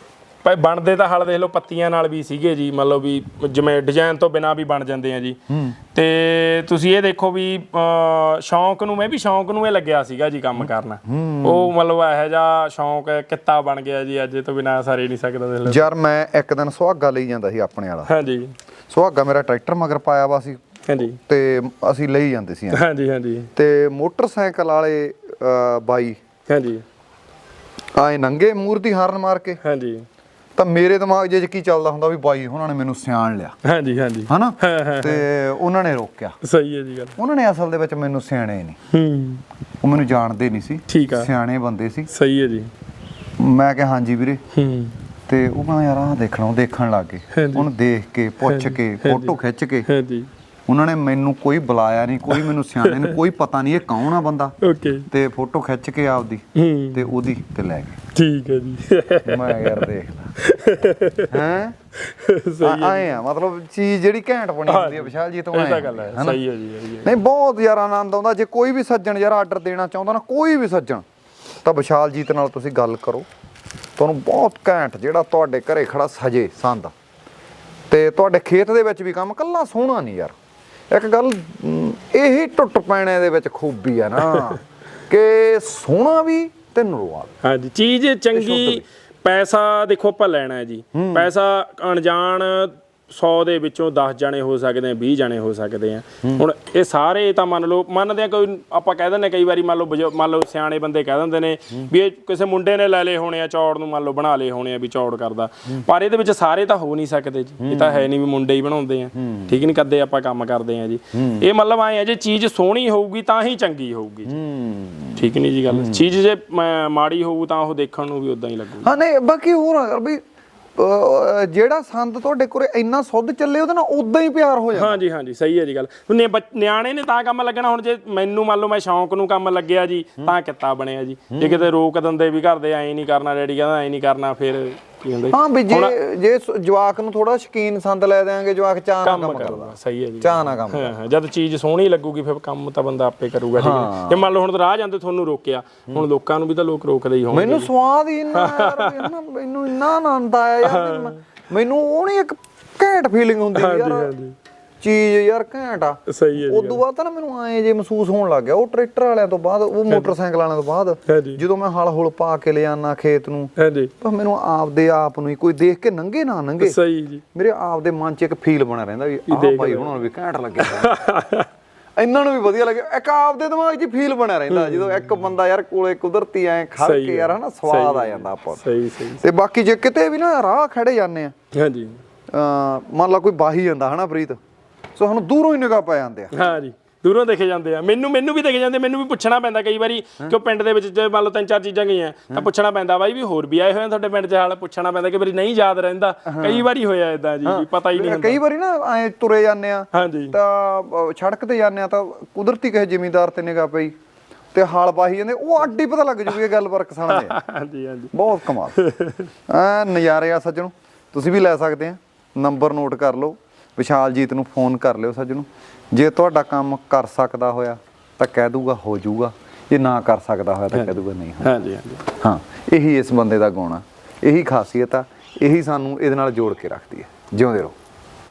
ਭਾਈ ਬਣਦੇ ਤਾਂ ਹਲ ਦੇਖ ਲਓ ਪੱਤੀਆਂ ਨਾਲ ਵੀ ਸੀਗੇ ਜੀ ਮਤਲਬ ਵੀ ਜਿਵੇਂ ਡਿਜ਼ਾਈਨ ਤੋਂ ਬਿਨਾ ਵੀ ਬਣ ਜਾਂਦੇ ਆ ਜੀ। ਤੇ ਤੁਸੀਂ ਇਹ ਦੇਖੋ ਵੀ ਸ਼ੌਂਕ ਨੂੰ ਮੈਂ ਵੀ ਸ਼ੌਂਕ ਨੂੰ ਇਹ ਲੱਗਿਆ ਸੀਗਾ ਜੀ ਕੰਮ ਕਰਨਾ। ਉਹ ਮਤਲਬ ਇਹੋ ਜਿਹਾ ਸ਼ੌਂਕ ਕਿੱਤਾ ਬਣ ਗਿਆ ਜੀ ਅੱਜ ਤੋਂ ਬਿਨਾ ਸਾਰੇ ਨਹੀਂ ਸਕਦਾ ਦੇਖ ਲਓ। ਯਾਰ ਮੈਂ ਇੱਕ ਦਿਨ ਸੁਹਾਗਾ ਲਈ ਜਾਂਦਾ ਸੀ ਆਪਣੇ ਵਾਲਾ। ਹਾਂਜੀ। ਸੁਹਾਗਾ ਮੇਰਾ ਟਰੈਕਟਰ ਮਗਰ ਪਾਇਆ ਵਾ ਸੀ। ਹਾਂਜੀ। ਤੇ ਅਸੀਂ ਲਈ ਜਾਂਦੇ ਸੀ ਹਾਂਜੀ ਹਾਂਜੀ। ਤੇ ਮੋਟਰਸਾਈਕਲ ਵਾਲੇ ਬਾਈ ਹਾਂਜੀ। ਆਏ ਨੰਗੇ ਮੂਰਤੀ ਹਾਰਨ ਮਾਰ ਕੇ। ਹਾਂਜੀ। ਤਾਂ ਮੇਰੇ ਦਿਮਾਗ 'ਚ ਕੀ ਚੱਲਦਾ ਹੁੰਦਾ ਵੀ ਬਾਈ ਉਹਨਾਂ ਨੇ ਮੈਨੂੰ ਸਿਆਣ ਲਿਆ। ਹਾਂਜੀ ਹਾਂਜੀ। ਹਨਾ? ਤੇ ਉਹਨਾਂ ਨੇ ਰੋਕਿਆ। ਸਹੀ ਹੈ ਜੀ ਗੱਲ। ਉਹਨਾਂ ਨੇ ਅਸਲ ਦੇ ਵਿੱਚ ਮੈਨੂੰ ਸਿਆਣੇ ਨਹੀਂ। ਹੂੰ। ਉਹ ਮੈਨੂੰ ਜਾਣਦੇ ਨਹੀਂ ਸੀ। ਠੀਕ ਆ। ਸਿਆਣੇ ਬੰਦੇ ਸੀ। ਸਹੀ ਹੈ ਜੀ। ਮੈਂ ਕਿਹਾ ਹਾਂਜੀ ਵੀਰੇ। ਹੂੰ। ਤੇ ਉਹ ਕਹਿੰਦਾ ਯਾਰ ਆਹ ਦੇਖਣਾ ਉਹ ਦੇਖਣ ਲੱਗ ਗਏ। ਉਹਨੂੰ ਦੇਖ ਕੇ ਪੁੱਛ ਕੇ ਫੋਟੋ ਖਿੱਚ ਕੇ। ਹਾਂਜੀ। ਉਹਨਾਂ ਨੇ ਮੈਨੂੰ ਕੋਈ ਬੁਲਾਇਆ ਨਹੀਂ ਕੋਈ ਮੈਨੂੰ ਸਿਆਣੇ ਨਹੀਂ ਕੋਈ ਪਤਾ ਨਹੀਂ ਇਹ ਕੌਣ ਆ ਬੰਦਾ। ਓਕੇ ਤੇ ਫੋਟੋ ਖਿੱਚ ਕੇ ਆਪਦੀ ਤੇ ਉਹਦੀ ਤੇ ਲੈ ਗਏ। ਠੀਕ ਹੈ ਜੀ। ਮੈਂ ਯਾਰ ਦੇਖ ਹੈ? ਸਹੀ ਆਏ ਆ ਮਤਲਬ ਚੀਜ਼ ਜਿਹੜੀ ਘੈਂਟ ਬਣੀ ਹੁੰਦੀ ਹੈ ਵਿਸ਼ਾਲ ਜੀ ਤੋਂ ਆਏਂ ਗੱਲ ਹੈ? ਸਹੀ ਹੈ ਜੀ ਨਹੀਂ ਬਹੁਤ ਯਾਰ ਆਨੰਦ ਆਉਂਦਾ ਜੇ ਕੋਈ ਵੀ ਸੱਜਣ ਯਾਰ ਆਰਡਰ ਦੇਣਾ ਚਾਹੁੰਦਾ ਨਾ ਕੋਈ ਵੀ ਸੱਜਣ ਤਾਂ ਵਿਸ਼ਾਲ ਜੀਤ ਨਾਲ ਤੁਸੀਂ ਗੱਲ ਕਰੋ। ਤੁਹਾਨੂੰ ਬਹੁਤ ਘੈਂਟ ਜਿਹੜਾ ਤੁਹਾਡੇ ਘਰੇ ਖੜਾ ਸਜੇ ਸੰਦ ਤੇ ਤੁਹਾਡੇ ਖੇਤ ਦੇ ਵਿੱਚ ਵੀ ਕੰਮ ਕੱਲਾ ਸੋਹਣਾ ਨਹੀਂ ਯਾਰ। ਇੱਕ ਗੱਲ ਇਹੀ ਟੁੱਟ ਪੈਣੇ ਦੇ ਵਿੱਚ ਖੂਬੀ ਆ ਨਾ ਕਿ ਸੋਹਣਾ ਵੀ ਤੇ ਨਰਵਾ ਵੀ। ਹਾਂਜੀ ਚੀਜ਼ ਚੰਗੀ ਪੈਸਾ ਦੇਖੋ ਆਪਾਂ ਲੈਣਾ ਹੈ ਜੀ। ਪੈਸਾ ਅਣਜਾਣ 100 ਦੇ ਵਿੱਚੋਂ 10 ਜਣੇ ਹੋ ਸਕਦੇ ਆ 20 ਜਣੇ ਹੋ ਸਕਦੇ ਆ। ਹੁਣ ਇਹ ਸਾਰੇ ਤਾਂ ਮੰਨ ਲਓ ਮੰਨਦੇ ਆ ਕੋਈ ਆਪਾਂ ਕਹਿ ਦਿੰਦੇ ਕਈ ਵਾਰੀ ਮੰਨ ਲਓ ਮੰਨ ਲਓ ਸਿਆਣੇ ਬੰਦੇ ਕਹਿ ਦਿੰਦੇ ਨੇ ਵੀ ਇਹ ਕਿਸੇ ਮੁੰਡੇ ਨੇ ਲੈ ਲਏ ਹੋਣੇ ਆ ਚੌੜ ਨੂੰ ਮੰਨ ਲਓ ਬਣਾ ਲਏ ਹੋਣੇ ਆ ਵੀ ਚੌੜ ਕਰਦਾ। ਪਰ ਇਹਦੇ ਵਿੱਚ ਸਾਰੇ ਤਾਂ ਹੋ ਨਹੀਂ ਸਕਦੇ ਜੀ। ਇਹ ਤਾਂ ਹੈ ਨਹੀਂ ਵੀ ਮੁੰਡੇ ਹੀ ਬਣਾਉਂਦੇ ਆ। ਠੀਕ ਨਹੀਂ ਕਦੇ ਆਪਾਂ ਕੰਮ ਕਰਦੇ ਆ ਜੀ। ਇਹ ਮਤਲਬ ਆਏ ਆ ਜੇ ਚੀਜ਼ ਸੋਹਣੀ ਹੋਊਗੀ ਤਾਂ ਹੀ ਚੰਗੀ ਹੋਊਗੀ ਜੀ। ਠੀਕ ਨਹੀਂ ਜੀ ਗੱਲ। ਚੀਜ਼ ਜੇ ਮਾੜੀ ਹੋਊ ਤਾਂ ਉਹ ਦੇਖਣ ਨੂੰ ਵੀ ਉਦਾਂ ਹੀ ਲੱਗੂ। ਹਾਂ ਨਹੀਂ ਬਾਕੀ ਹੋਰ ਵੀ ਜਿਹੜਾ ਸੰਦ ਤੁਹਾਡੇ ਕੋਲੇ ਇੰਨਾ ਸੁੱਧ ਚੱਲੇ, ਉਹਦੇ ਨਾਲ ਉਦਾਂ ਹੀ ਪਿਆਰ ਹੋ ਜਾਂਦਾ। ਹਾਂਜੀ ਹਾਂਜੀ, ਸਹੀ ਹੈ ਜੀ ਗੱਲ। ਹੁਣ ਨਿਆਣੇ ਨੇ ਤਾਂ ਕੰਮ ਲੱਗਣਾ, ਹੁਣ ਜੇ ਮੈਨੂੰ ਮੰਨ ਲਓ ਮੈਂ ਸ਼ੌਂਕ ਨੂੰ ਕੰਮ ਲੱਗਿਆ ਜੀ, ਤਾਂ ਕਿੱਤਾ ਬਣਿਆ ਜੀ। ਜੇ ਕਿਤੇ ਰੋਕ ਦਿੰਦੇ ਵੀ ਘਰ ਦੇ ਐਂ ਨਹੀਂ ਕਰਨਾ, ਡੈਡੀ ਕਹਿੰਦਾ ਐਂ ਨਹੀਂ ਕਰਨਾ, ਫਿਰ ਕੀ ਹੁੰਦਾ ਜੀ? ਹਾਂ ਵੀ ਜੇ ਜੇ ਜਵਾਕ ਨੂੰ ਥੋੜਾ ਸ਼ਕੀਨ ਸੰਦ ਲੈ ਦੇਾਂਗੇ ਜਵਾਕ ਚਾਹ ਨਾਲ ਕੰਮ ਕਰਦਾ। ਸਹੀ ਹੈ ਜੀ। ਚਾਹ ਨਾਲ ਕੰਮ ਹਾਂ ਜਦ ਚੀਜ਼ ਸੋਹਣੀ ਲੱਗੂਗੀ ਫਿਰ ਕੰਮ ਤਾਂ ਬੰਦਾ ਆਪੇ ਕਰੂਗਾ ਠੀਕ ਹੈ ਜੇ। ਮੰਨ ਲਓ ਹੁਣ ਰਾਹ ਜਾਂਦੇ ਤੁਹਾਨੂੰ ਰੋਕਿਆ ਹੁਣ ਲੋਕਾਂ ਨੂੰ ਵੀ ਤਾਂ ਲੋਕ ਰੋਕਦੇ ਹੀ ਹੋਣਗੇ ਮੈਨੂੰ ਸਵਾਦ ਹੀ ਇੰਨਾ ਯਾਰ ਮੈਨੂੰ ਇੰਨਾ ਆਨੰਦ ਆਇਆ ਯਾਰ ਮੈਨੂੰ ਉਹ ਨਹੀਂ ਇੱਕ ਘੈਂਟ ਫੀਲਿੰਗ ਹੁੰਦੀ ਯਾਰ ਹਾਂਜੀ। ਚੀਜ਼ ਯਾਰ ਘੈਂਟ ਆ। ਸਹੀ ਹੈ ਜੀ ਉਦੋਂ ਬਾਅਦ ਤਾਂ ਨਾ ਮੈਨੂੰ ਐਂ ਜੇ ਮਹਿਸੂਸ ਹੋਣ ਲੱਗ ਗਿਆ ਉਹ ਟਰੈਕਟਰ ਵਾਲਿਆਂ ਤੋਂ ਬਾਅਦ ਉਹ ਮੋਟਰਸਾਈਕਲ ਵਾਲਿਆਂ ਤੋਂ ਬਾਅਦ ਜਦੋਂ ਮੈਂ ਹਲ ਹੁਲ ਪਾ ਕੇ ਲਿਆਣਾ ਖੇਤ ਨੂੰ ਹਾਂਜੀ। ਤਾਂ ਮੈਨੂੰ ਆਪਦੇ ਆਪ ਨੂੰ ਹੀ ਕੋਈ ਦੇਖ ਕੇ ਨੰਗੇ ਨਾ ਨੰਗੇ। ਸਹੀ ਜੀ। ਮੇਰੇ ਆਪ ਦੇ ਮਨ 'ਚ ਇੱਕ ਫੀਲ ਬਣਿਆ ਰਹਿੰਦਾ ਵੀ ਆਹ ਭਾਈ ਹੁਣ ਵੀ ਘੈਂਟ ਲੱਗਿਆ ਇਹਨਾਂ ਨੂੰ ਵੀ ਵਧੀਆ ਲੱਗਿਆ ਇੱਕ ਆਪਦੇ ਦਿਮਾਗ 'ਚ ਫੀਲ ਬਣਿਆ ਰਹਿੰਦਾ ਜਦੋਂ ਇੱਕ ਬੰਦਾ ਯਾਰ ਕੋਲੇ ਕੁਦਰਤੀ ਐ ਖੜ ਕੇ ਯਾਰ ਹਨਾ ਸਵਾਦ ਆ ਜਾਂਦਾ ਆਪਾਂ ਨੂੰ। ਸਹੀ ਸਹੀ। ਤੇ ਬਾਕੀ ਜੇ ਕਿਤੇ ਵੀ ਨਾ ਰਾਹ ਖੜੇ ਜਾਂਦੇ ਆ ਹਾਂਜੀ। ਮੰਨ ਲਾ ਕੋਈ ਬਾਹੀ ਜਾਂਦਾ ਹਨਾ ਪ੍ਰੀਤ? ਸੋ ਸਾਨੂੰ ਦੂਰੋਂ ਹੀ ਨਿਗਾਹ ਪੈ ਜਾਂਦੇ ਆ। ਹਾਂਜੀ ਦੂਰੋਂ ਦੇਖੇ ਜਾਂਦੇ ਆ। ਮੈਨੂੰ ਮੈਨੂੰ ਵੀ ਦੇਖੇ ਜਾਂਦੇ ਮੈਨੂੰ ਵੀ ਪੁੱਛਣਾ ਪੈਂਦਾ ਕਈ ਵਾਰੀ ਕਿਉਂ ਪਿੰਡ ਦੇ ਵਿੱਚ ਜੇ ਮੰਨ ਲਓ ਤਿੰਨ ਚਾਰ ਚੀਜ਼ਾਂ ਗਈਆਂ ਤਾਂ ਪੁੱਛਣਾ ਪੈਂਦਾ ਬਾਈ ਵੀ ਹੋਰ ਵੀ ਆਏ ਹੋਏ ਆ ਤੁਹਾਡੇ ਪਿੰਡ 'ਚ ਹਾਲ ਪੁੱਛਣਾ ਪੈਂਦਾ ਕਿ ਵਾਰੀ ਨਹੀਂ ਯਾਦ ਰਹਿੰਦਾ। ਕਈ ਵਾਰੀ ਹੋਇਆ ਇਦਾਂ ਜੀ ਪਤਾ ਹੀ ਨਹੀਂ ਹੁੰਦਾ। ਕਈ ਵਾਰੀ ਨਾ ਐ ਤੁਰੇ ਜਾਂਦੇ ਆ ਹਾਂਜੀ ਤਾਂ ਸੜਕ ਤੇ ਜਾਂਦੇ ਆ ਤਾਂ ਕੁਦਰਤੀ ਕਿਸੇ ਜ਼ਿਮੀਂਦਾਰ ਤੇ ਨਿਗਾਹ ਪਈ ਤੇ ਹਾਲ ਬਾਹੀ ਜਾਂਦੇ ਉਹ ਅੱਡੀ ਪਤਾ ਲੱਗ ਜੂਗੀ ਇਹ ਗੱਲ ਵਰਕ ਸਾਹਮਣੇ ਆ। ਹਾਂਜੀ ਹਾਂਜੀ ਬਹੁਤ ਕਮਾਲ। ਐ ਨਜ਼ਾਰੇ ਆ ਸੱਜਣੋ ਤੁਸੀਂ ਵੀ ਲੈ ਸਕਦੇ ਆ। ਨੰਬਰ ਨੋਟ ਕਰ ਲਓ। ਵਿਸ਼ਾਲਜੀਤ ਨੂੰ ਫੋਨ ਕਰ ਲਿਓ ਸੱਜਣੋ। ਜੇ ਤੁਹਾਡਾ ਕੰਮ ਕਰ ਸਕਦਾ ਹੋਇਆ ਤਾਂ ਕਹਿ ਦੂਗਾ ਹੋ ਜਾਊਗਾ ਜੇ ਨਾ ਕਰ ਸਕਦਾ ਹੋਇਆ ਤਾਂ ਕਹਿ ਦੂਗਾ ਨਹੀਂ। ਹਾਂਜੀ ਹਾਂਜੀ। ਹਾਂ ਇਹੀ ਇਸ ਬੰਦੇ ਦਾ ਗੁਣ ਆ। ਇਹੀ ਖਾਸੀਅਤ ਆ। ਇਹੀ ਸਾਨੂੰ ਇਹਦੇ ਨਾਲ ਜੋੜ ਕੇ ਰੱਖਦੀ ਹੈ ਜਿਉਂਦੇ ਰਹੋ।